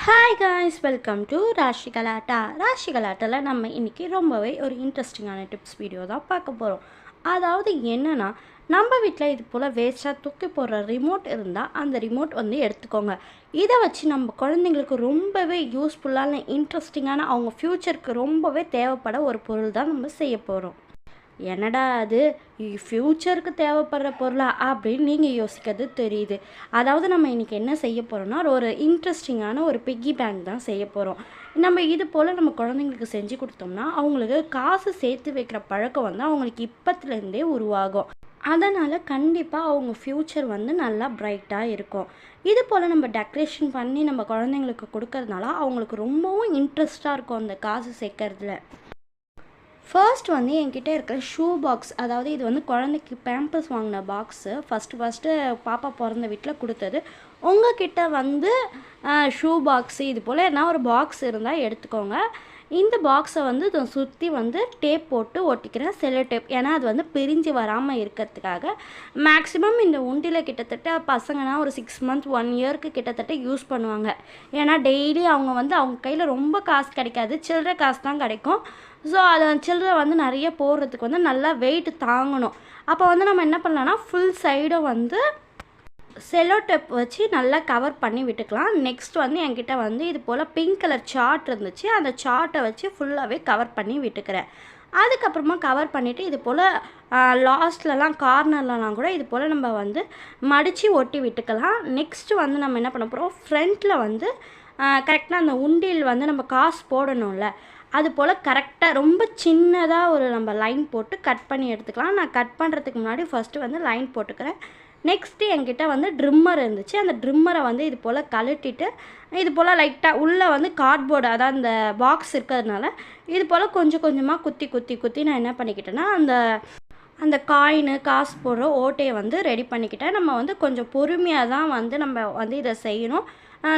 Hi guys welcome to Rashi Galatta Rashi கலாட்டாவில் நம்ம இன்றைக்கி ரொம்பவே ஒரு இன்ட்ரெஸ்டிங்கான டிப்ஸ் வீடியோ தான் பார்க்க போகிறோம் அதாவது என்னென்னா நம்ம வீட்டில் இது போல் வேஸ்ட்டாக தூக்கி போடுற ரிமோட் இருந்தால் அந்த ரிமோட் வந்து எடுத்துக்கோங்க. இதை வச்சு நம்ம குழந்தைங்களுக்கு ரொம்பவே யூஸ்ஃபுல்லான இன்ட்ரெஸ்டிங்கான அவங்க ஃப்யூச்சருக்கு ரொம்பவே தேவைப்பட ஒரு பொருள் தான் நம்ம செய்ய போகிறோம் என்னடா அது? ஃப்யூச்சருக்கு தேவைப்படுற பொருளா? அப்படின்னு நீங்கள் யோசிக்கிறது தெரியுது. அதாவது நம்ம இன்றைக்கி என்ன செய்ய போகிறோம்னா ஒரு இன்ட்ரெஸ்டிங்கான ஒரு பிக்கி பேங்க் தான் செய்ய போகிறோம் நம்ம இது போல் நம்ம குழந்தைங்களுக்கு செஞ்சு கொடுத்தோம்னா அவங்களுக்கு காசு சேர்த்து வைக்கிற பழக்கம் வந்து அவங்களுக்கு இப்பத்துலேருந்தே உருவாகும். அதனால் கண்டிப்பாக அவங்க ஃப்யூச்சர் வந்து நல்லா பிரைட்டாக இருக்கும். இது போல் நம்ம டெக்கரேஷன் பண்ணி நம்ம குழந்தைங்களுக்கு கொடுக்கறதுனால அவங்களுக்கு ரொம்பவும் இன்ட்ரெஸ்ட்டாக இருக்கும் அந்த காசு சேர்க்கறதுல. ஃபர்ஸ்ட் வந்து என்கிட்ட இருக்கிற ஷூ பாக்ஸ் அதாவது இது வந்து குழந்தைக்கு பேம்பர்ஸ் வாங்கின பாக்ஸு ஃபஸ்ட்டு ஃபஸ்ட்டு பாப்பா பிறந்த வீட்டில் கொடுத்தது. உங்ககிட்ட வந்து ஷூ பாக்ஸு இது போல் என்ன ஒரு பாக்ஸ் இருந்தால் எடுத்துக்கோங்க. இந்த பாக்ஸை வந்து இதை சுற்றி வந்து டேப் போட்டு ஒட்டிக்கிறேன் செல்லோ டேப் ஏன்னா அது வந்து பிரிஞ்சு வராமல் இருக்கிறதுக்காக. மேக்ஸிமம் இந்த உண்டியில் கிட்டத்தட்ட பசங்கன்னா ஒரு சிக்ஸ் மந்த் ஒன் இயர்க்கு கிட்டத்தட்ட யூஸ் பண்ணுவாங்க. ஏன்னா டெய்லி அவங்க வந்து அவங்க கையில் ரொம்ப காசு கிடைக்காது. சில்லற காசு தான் கிடைக்கும். ஸோ அதை சில்லறை வந்து நிறைய போடுறதுக்கு வந்து நல்லா வெயிட் தாங்கணும். அப்போ வந்து நம்ம என்ன பண்ணலான்னா ஃபுல் சைடும் வந்து செல்லோ டெப் வச்சு நல்லா கவர் பண்ணி விட்டுக்கலாம். நெக்ஸ்ட் வந்து என்கிட்ட வந்து இது போல் பிங்க் கலர் சார்ட் இருந்துச்சு. அந்த சார்ட்டை வச்சு ஃபுல்லாகவே கவர் பண்ணி விட்டுக்கிறேன். அதுக்கப்புறமா கவர் பண்ணிவிட்டு இது போல் லாஸ்ட்லலாம் கார்னர்லலாம் கூட இது போல் நம்ம வந்து மடித்து ஒட்டி விட்டுக்கலாம். நெக்ஸ்ட்டு வந்து நம்ம என்ன பண்ண போகிறோம் ஃப்ரண்ட்டில் வந்து கரெக்டாக அந்த உண்டியில் வந்து நம்ம காசு போடணும்ல. அது போல் கரெக்டாக ரொம்ப சின்னதாக ஒரு நம்ம லைன் போட்டு கட் பண்ணி எடுத்துக்கலாம். நான் கட் பண்ணுறதுக்கு முன்னாடி ஃபஸ்ட்டு வந்து லைன் போட்டுக்கிறேன். நெக்ஸ்ட்டு என்கிட்ட வந்து ட்ரிம்மர் இருந்துச்சு. அந்த ட்ரிம்மரை வந்து இது போல் கழட்டிட்டு இது போல் லைட்டாக உள்ளே வந்து கார்ட்போர்டு அதாவது அந்த பாக்ஸ் இருக்கிறதுனால இது போல் கொஞ்சம் கொஞ்சமாக குத்தி குத்தி குத்தி நான் என்ன பண்ணிக்கிட்டேன்னா அந்த அந்த காயின் காசு போடுற ஓட்டையை வந்து ரெடி பண்ணிக்கிட்டேன். நம்ம வந்து கொஞ்சம் பொறுமையாக தான் வந்து நம்ம வந்து இதை செய்யணும்.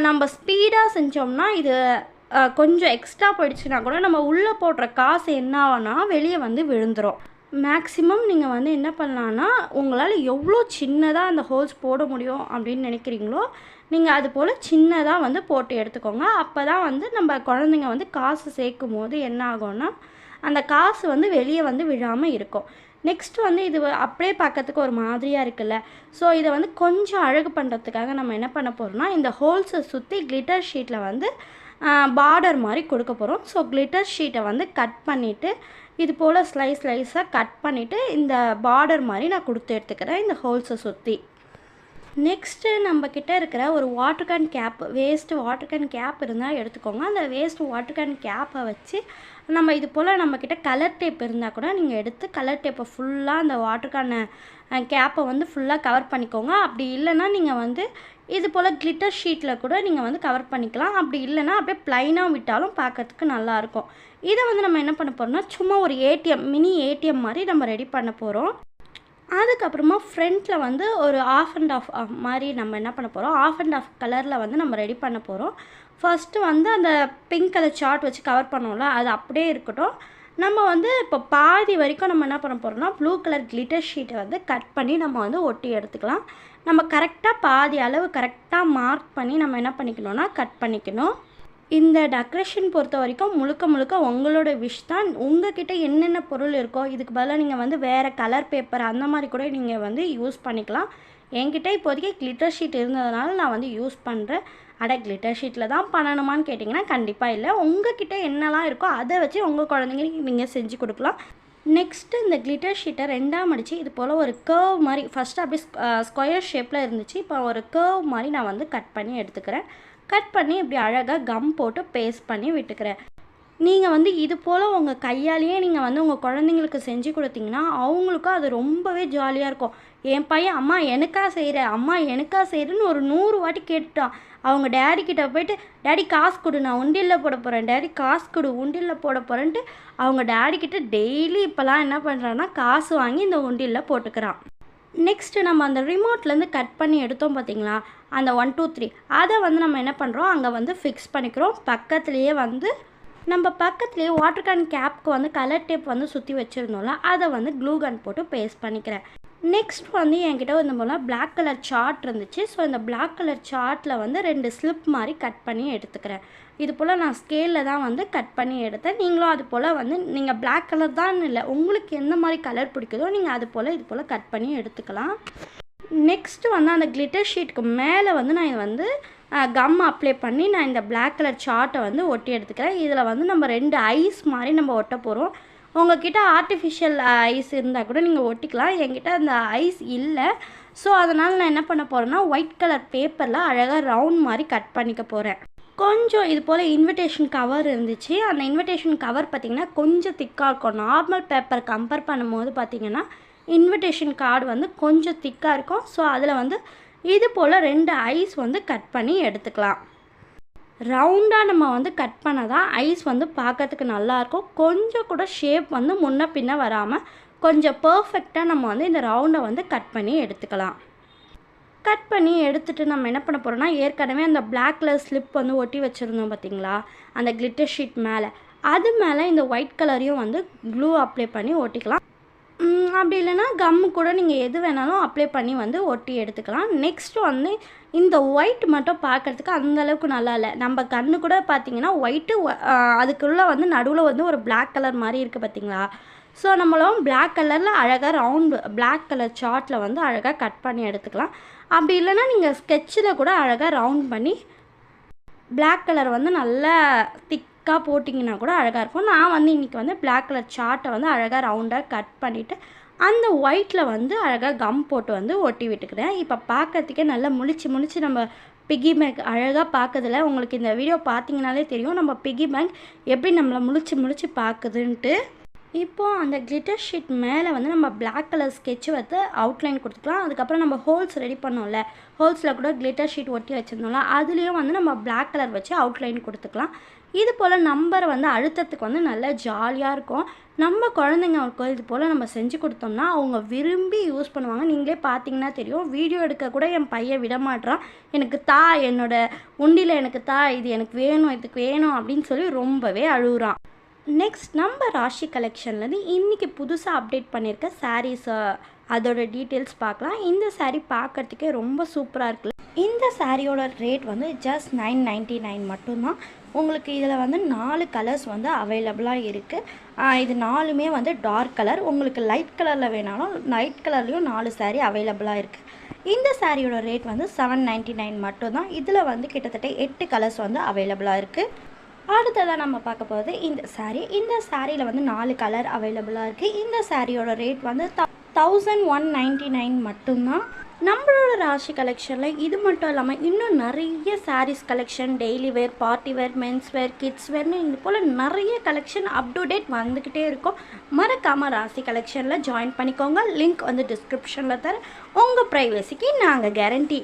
நம்ம ஸ்பீடாக செஞ்சோம்னா இது கொஞ்சம் எக்ஸ்ட்ரா போயிடுச்சுன்னா கூட நம்ம உள்ளே போடுற காசு என்ன ஆகுனா வெளியே வந்து விழுந்துடும் மேக்ஸிமம் நீங்கள் வந்து என்ன பண்ணலான்னா உங்களால் எவ்வளோ சின்னதாக அந்த ஹோல்ஸ் போட முடியும் அப்படின்னு நினைக்கிறீங்களோ நீங்கள் அது போல் சின்னதாக வந்து போட்டு எடுத்துக்கோங்க. அப்போ தான் வந்து நம்ம குழந்தைங்க வந்து காசு சேர்க்கும் போது என்ன ஆகும்னா அந்த காசு வந்து வெளியே வந்து விழாமல் இருக்கும். நெக்ஸ்ட் வந்து இது அப்படியே பார்க்கறதுக்கு ஒரு மாதிரியாக இருக்குல்ல. ஸோ இதை வந்து கொஞ்சம் அழகு பண்ணுறதுக்காக நம்ம என்ன பண்ண போகிறோம்னா இந்த ஹோல்ஸை சுற்றி கிளிட்டர் ஷீட்டில் வந்து பார்டர் மாதிரி கொடுக்க போகிறோம் ஸோ கிளிட்டர் ஷீட்டை வந்து கட் பண்ணிவிட்டு இது போல் ஸ்லைஸ் ஸ்லைஸாக கட் பண்ணிவிட்டு இந்த பார்டர் மாதிரி நான் கொடுத்து எடுத்துக்கிறேன் இந்த ஹோல்ஸை சுற்றி நெக்ஸ்ட்டு நம்மக்கிட்ட இருக்கிற ஒரு water can cap waste water can cap இருந்தால் எடுத்துக்கோங்க. அந்த வேஸ்ட் வாட்டர் கேன் கேப்பை வச்சு நம்ம இது போல் நம்மக்கிட்ட கலர் டேப் இருந்தால் கூட நீங்கள் எடுத்து கலர் டேப்பை ஃபுல்லாக அந்த வாட்டர் கேனை கேப்பை வந்து ஃபுல்லாக கவர் பண்ணிக்கோங்க. அப்படி இல்லைன்னா நீங்கள் வந்து இது போல் கிளிட்டர் ஷீட்டில் கூட நீங்கள் வந்து கவர் பண்ணிக்கலாம். அப்படி இல்லைன்னா அப்படியே ப்ளைனாக விட்டாலும் பார்க்கறதுக்கு நல்லாயிருக்கும். இதை வந்து நம்ம என்ன பண்ண போகிறோம்னா சும்மா ஒரு ஏடிஎம் மினி ஏடிஎம் மாதிரி நம்ம ரெடி பண்ண போகிறோம் அதுக்கப்புறமா ஃப்ரண்ட்டில் வந்து ஒரு ஆஃப் அண்ட் ஆஃப் மாதிரி நம்ம என்ன பண்ண போகிறோம் ஆஃப் அண்ட் ஆஃப் கலரில் வந்து நம்ம ரெடி பண்ண போகிறோம் ஃபஸ்ட்டு வந்து அந்த பிங்க் கலர் சார்ட் வச்சு கவர் பண்ணோம்ல அது அப்படியே இருக்கட்டும். நம்ம வந்து இப்போ பாதி வரைக்கும் நம்ம என்ன பண்ண போகிறோம்னா ப்ளூ கலர் கிளிட்டர் ஷீட்டை வந்து கட் பண்ணி நம்ம வந்து ஒட்டி எடுத்துக்கலாம். நம்ம கரெக்டாக பாதி அளவு கரெக்டாக மார்க் பண்ணி நம்ம என்ன பண்ணிக்கணும்னா கட் பண்ணிக்கணும். இந்த டெக்கரேஷன் பொறுத்த வரைக்கும் முழுக்க முழுக்க உங்களோட விஷ் தான். உங்ககிட்ட என்னென்ன பொருள் இருக்கோ இதுக்கு பதிலாக நீங்கள் வந்து வேறு கலர் பேப்பர் அந்த மாதிரி கூட நீங்கள் வந்து யூஸ் பண்ணிக்கலாம். என்கிட்ட இப்போதைக்கு கிளிட்டர் ஷீட் இருந்ததுனால நான் வந்து யூஸ் பண்ணுறேன் அட கிளிட்டர் ஷீட்டில் தான் பண்ணணுமான்னு கேட்டிங்கன்னா கண்டிப்பாக இல்லை. உங்ககிட்ட என்னெல்லாம் இருக்கோ அதை வச்சு உங்கள் குழந்தைங்களுக்கு நீங்கள் செஞ்சு கொடுக்கலாம். நெக்ஸ்ட்டு இந்த கிளிட்டர் ஷீட்டை ரெண்டாக அடித்து இது போல் ஒரு கேர்வ் மாதிரி ஃபஸ்ட்டு அப்படியே ஸ்கொயர் ஷேப்பில் இருந்துச்சு. இப்போ ஒரு கேர்வ் மாதிரி நான் வந்து கட் பண்ணி எடுத்துக்கிறேன். கட் பண்ணி இப்படி அழகாக கம் போட்டு பேஸ்ட் பண்ணி விட்டுக்கிறேன். நீங்கள் வந்து இது போல் உங்கள் கையாலேயே நீங்கள் வந்து உங்கள் குழந்தைங்களுக்கு செஞ்சு கொடுத்தீங்கன்னா அவங்களுக்கும் அது ரொம்பவே ஜாலியாக இருக்கும். என் பையன் அம்மா எனக்கா செய்கிற அம்மா எனக்கா செய்கிறேன்னு ஒரு நூறு வாட்டி கேட்டுட்டான். அவங்க டேடி கிட்ட போயிட்டு டேடி காசு கொடு நான் உண்டியில் போட போகிறேன் டேடி காசு கொடு உண்டியில் போட போகிறேன்ட்டு அவங்க டேடி கிட்ட டெய்லி இப்போலாம் என்ன பண்ணுறான்னா காசு வாங்கி இந்த உண்டியில் போட்டுக்கிறான். நெக்ஸ்ட்டு நம்ம அந்த ரிமோட்லேருந்து கட் பண்ணி எடுத்தோம் பார்த்தீங்களா அந்த ஒன் டூ த்ரீ அதை வந்து நம்ம என்ன பண்ணுறோம் அங்கே வந்து ஃபிக்ஸ் பண்ணிக்கிறோம். பக்கத்துலேயே வந்து நம்ம பக்கத்துலேயே வாட்டர் கேன் கேப்க்கு வந்து கலர் டேப் வந்து சுற்றி வச்சுருந்தோம்ல அதை வந்து க்ளூ கன் போட்டு பேஸ்ட் பண்ணிக்கிறேன். நெக்ஸ்ட் வந்து என்கிட்ட வந்து போல் பிளாக் கலர் சார்ட் இருந்துச்சு. ஸோ இந்த பிளாக் கலர் சார்ட்டில் வந்து ரெண்டு ஸ்லிப் மாதிரி கட் பண்ணி எடுத்துக்கிறேன். இது போல் நான் ஸ்கேலில் தான் வந்து கட் பண்ணி எடுத்தேன். நீங்களும் அது போல் வந்து நீங்கள் பிளாக் கலர் தான் இல்லை உங்களுக்கு எந்த மாதிரி கலர் பிடிக்குதோ நீங்கள் அது போல் இது போல் கட் பண்ணி எடுத்துக்கலாம். நெக்ஸ்ட்டு வந்து அந்த கிளிட்டர் ஷீட்டுக்கு மேலே வந்து நான் வந்து கம் அப்ளை பண்ணி நான் இந்த பிளாக் கலர் சார்ட்டை வந்து ஒட்டி எடுத்துக்கிறேன். இதில் வந்து நம்ம ரெண்டு ஐஸ் மாதிரி நம்ம ஒட்ட போகிறோம் உங்ககிட்ட ஆர்டிஃபிஷியல் ஐஸ் இருந்தால் கூட நீங்கள் ஒட்டிக்கலாம். என்கிட்ட அந்த ஐஸ் இல்லை. ஸோ அதனால் நான் என்ன பண்ண போகிறேன்னா ஒயிட் கலர் பேப்பரில் அழகாக ரவுண்ட் மாதிரி கட் பண்ணிக்க போகிறேன் கொஞ்சம் இது போல் இன்விடேஷன் கவர் இருந்துச்சு. அந்த இன்விடேஷன் கவர் பார்த்திங்கன்னா கொஞ்சம் திக்காக இருக்கும். நார்மல் பேப்பர் கம்பேர் பண்ணும்போது பார்த்திங்கன்னா இன்விடேஷன் கார்டு வந்து கொஞ்சம் திக்காக இருக்கும். ஸோ அதில் வந்து இது போல் ரெண்டு ஐஸ் வந்து கட் பண்ணி எடுத்துக்கலாம். ரவுண்டாக நம்ம வந்து கட் பண்ண தான் ஐஸ் வந்து பார்க்கறதுக்கு நல்லாயிருக்கும் கொஞ்சம் கூட ஷேப் வந்து முன்ன பின்ன வராமல் கொஞ்சம் பர்ஃபெக்டாக நம்ம வந்து இந்த ரவுண்டை வந்து கட் பண்ணி எடுத்துக்கலாம். கட் பண்ணி எடுத்துகிட்டு நம்ம என்ன பண்ண போகிறோம்னா ஏற்கனவே அந்த பிளாக் கலர் ஸ்லிப் வந்து ஒட்டி வச்சுருந்தோம் பார்த்தீங்களா அந்த கிளிட்டர் ஷீட் மேலே. அது மேலே இந்த ஒயிட் கலரையும் வந்து க்ளூ அப்ளை பண்ணி ஒட்டிக்கலாம். அப்படி இல்லைன்னா கம்மு கூட நீங்கள் எது வேணாலும் அப்ளை பண்ணி வந்து ஒட்டி எடுத்துக்கலாம். நெக்ஸ்ட் வந்து இந்த ஒயிட் மட்டும் பார்க்குறதுக்கு அந்தளவுக்கு நல்லா இல்லை. நம்ம கண்ணு கூட பார்த்தீங்கன்னா ஒயிட்டு அதுக்குள்ளே வந்து நடுவில் வந்து ஒரு பிளாக் கலர் மாதிரி இருக்குது பார்த்தீங்களா? ஸோ நம்மளும் பிளாக் கலரில் அழகாக ரவுண்டு பிளாக் கலர் சார்ட்டில் வந்து அழகாக கட் பண்ணி எடுத்துக்கலாம். அப்படி இல்லைன்னா நீங்கள் ஸ்கெட்சில் கூட அழகாக ரவுண்ட் பண்ணி பிளாக் கலர் வந்து நல்லா திக்காக போட்டிங்கன்னா கூட அழகாக இருக்கும். நான் வந்து இன்றைக்கி வந்து பிளாக் கலர் சார்ட்டை வந்து அழகாக ரவுண்டாக கட் பண்ணிவிட்டு அந்த ஒயிட்டில் வந்து அழகாக கம் போட்டு வந்து ஒட்டி விட்டுக்கிறேன். இப்போ பார்க்கறதுக்கே நல்லா முழிச்சு முழிச்சு நம்ம பிகி பேங்க் அழகாக பார்க்கறதுல உங்களுக்கு இந்த வீடியோ பார்த்தீங்கனாலே தெரியும். நம்ம பிகி பேங்க் எப்படி நம்மளை முழிச்சு முழிச்சு பார்க்குதுன்ட்டு இப்போது அந்த கிளிட்டர் ஷீட் மேலே வந்து நம்ம பிளாக் கலர் ஸ்கெட்ச் வந்து அவுட்லைன் கொடுத்துக்கலாம். அதுக்கப்புறம் நம்ம ஹோல்ஸ் ரெடி பண்ணோம்ல. ஹோல்ஸில் கூட கிளிட்டர் ஷீட் ஒட்டி வச்சுருந்தோம்ல. அதுலேயும் வந்து நம்ம பிளாக் கலர் வச்சு அவுட்லைன் கொடுத்துக்கலாம். இது போல் நம்பரை வந்து அழுத்தத்துக்கு வந்து நல்லா ஜாலியாக இருக்கும். நம்ம குழந்தைங்களுக்கு இது போல் நம்ம செஞ்சு கொடுத்தோம்னா அவங்க விரும்பி யூஸ் பண்ணுவாங்க. நீங்களே பார்த்தீங்கன்னா தெரியும். வீடியோ எடுக்க கூட என் பையன் விட மாட்றான். எனக்கு தா என்னோட உண்டியில் எனக்கு தா இது எனக்கு வேணும் இதுக்கு வேணும் அப்படின்னு சொல்லி ரொம்பவே அழுகுறான். நெக்ஸ்ட் நம்ம ராஷி கலெக்ஷன்லேருந்து இன்றைக்கி புதுசாக அப்டேட் பண்ணியிருக்க சாரீஸை அதோட டீட்டெயில்ஸ் பார்க்கலாம். இந்த சாரீ பார்க்குறதுக்கே ரொம்ப சூப்பராக இருக்குல்ல. இந்த சாரியோட ரேட் வந்து ஜஸ்ட் நைன் நைன்ட்டி நைன் மட்டும்தான். உங்களுக்கு இதில் வந்து நாலு கலர்ஸ் வந்து அவைலபிளாக இருக்குது இது நாலுமே வந்து டார்க் கலர் உங்களுக்கு லைட் கலரில் வேணாலும் லைட் கலர்லேயும் நாலு சாரீ அவைலபிளாக இருக்குது இந்த சாரியோட ரேட் வந்து செவன் நைன்ட்டி நைன் மட்டும்தான். இதில் வந்து கிட்டத்தட்ட எட்டு கலர்ஸ் வந்து அவைலபிளாக இருக்குது அடுத்ததாக நம்ம பார்க்க போகிறது இந்த சாரீ இந்த சாரியில் வந்து நாலு கலர் அவைலபிளாக இருக்குது இந்த சாரியோட ரேட் வந்து தௌசண்ட் ஒன் நைன்ட்டி நைன் மட்டும்தான். நம்மளோட ராசி கலெக்ஷனில் இது மட்டும் இல்லாமல் இன்னும் நிறைய sarees collection daily wear party wear men's wear kids வேர்னு இது போல் நிறைய கலெக்ஷன் அப் டு டேட் வந்துக்கிட்டே இருக்கும். மறக்காமல் ராசி கலெக்ஷனில் ஜாயின் பண்ணிக்கோங்க. லிங்க் வந்து டிஸ்கிரிப்ஷனில் தர உங்கள் ப்ரைவசிக்கு நாங்கள் கேரண்டி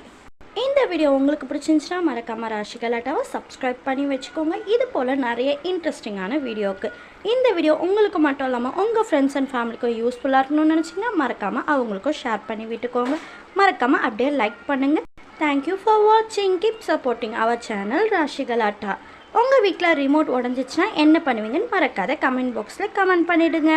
இந்த வீடியோ உங்களுக்கு பிடிச்சிருந்துச்சுன்னா மறக்காமல் ராசி கலாட்டாவை சப்ஸ்கிரைப் பண்ணி வச்சுக்கோங்க. இது போல் நிறைய இன்ட்ரெஸ்டிங்கான வீடியோக்கு இந்த வீடியோ உங்களுக்கு மட்டும் இல்லாமல் உங்கள் ஃப்ரெண்ட்ஸ் அண்ட் ஃபேமிலிக்கும் யூஸ்ஃபுல்லாக இருக்கணும்னு நினச்சிங்கன்னா மறக்காமல் அவங்களுக்கும் ஷேர் பண்ணி விட்டுக்கோங்க. மறக்காமல் அப்படியே லைக் பண்ணுங்கள் தேங்க்யூ ஃபார் வாட்சிங் கீப் சப்போர்ட்டிங் அவர் சேனல் ராஷிகல் கலாட்டா உங்கள் வீட்டில் ரிமோட் உடஞ்சிச்சுன்னா என்ன பண்ணுவீங்கன்னு மறக்காத கமெண்ட் பாக்ஸில் கமெண்ட் பண்ணிவிடுங்க